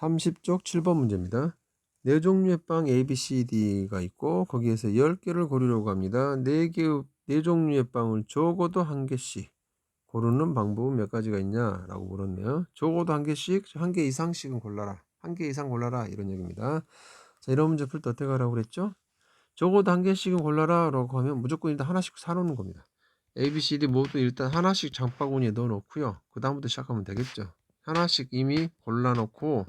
30쪽 7번 문제입니다. 네 종류의 빵 A, B, C, D가 있고 거기에서 10개를 고르려고 합니다. 네 개의 네 종류의 빵을 적어도 한 개씩 고르는 방법은 몇 가지가 있냐라고 물었네요. 적어도 한 개씩, 한 개 이상씩은 골라라. 한 개 이상 골라라 이런 얘기입니다. 자, 이런 문제 풀 때 어떻게 하라고 그랬죠? 적어도 한 개씩은 골라라라고 하면 무조건 일단 하나씩 사놓는 겁니다. A, B, C, D 모두 일단 하나씩 장바구니에 넣어놓고요. 그 다음부터 시작하면 되겠죠. 하나씩 이미 골라놓고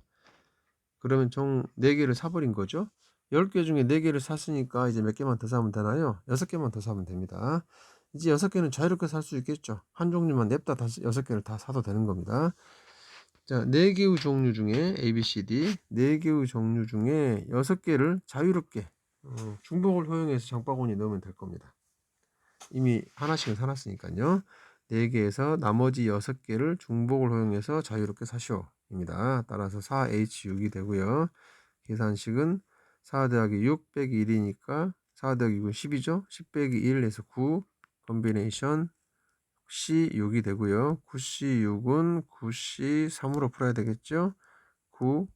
그러면 총 4개를 사버린 거죠. 10개 중에 4개를 샀으니까 이제 몇 개만 더 사면 되나요? 6개만 더 사면 됩니다. 이제 6개는 자유롭게 살 수 있겠죠. 한 종류만 냅다 다 6개를 다 사도 되는 겁니다. 자, 4개의 종류 중에 A, B, C, D 4개의 종류 중에 6개를 자유롭게 어, 중복을 허용해서 장바구니에 넣으면 될 겁니다. 이미 하나씩은 사놨으니까요. 4개에서 나머지 6개를 중복을 허용해서 자유롭게 사시오. 입니다. 따라서 4H6이 되고요. 계산식은 4 더하기 6 빼기 1이니까 4 더하기 6은 10이죠. 10 빼기 1에서 9 컨비네이션 C6이 되고요. 9C6은 9C3으로 풀어야 되겠죠. 9,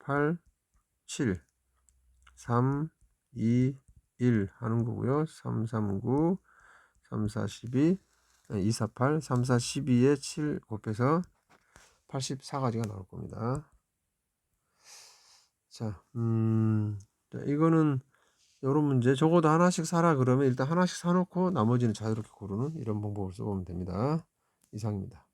8, 7, 3, 2, 1 하는 거고요. 3, 3, 9, 3, 4, 12, 2, 4, 8, 3, 4, 12에 7 곱해서 84가지가 나올 겁니다. 자, 음, 자, 이거는 요런 문제 적어도 하나씩 사라 그러면 일단 하나씩 사놓고 나머지는 자유롭게 고르는 이런 방법을 써보면 됩니다. 이상입니다.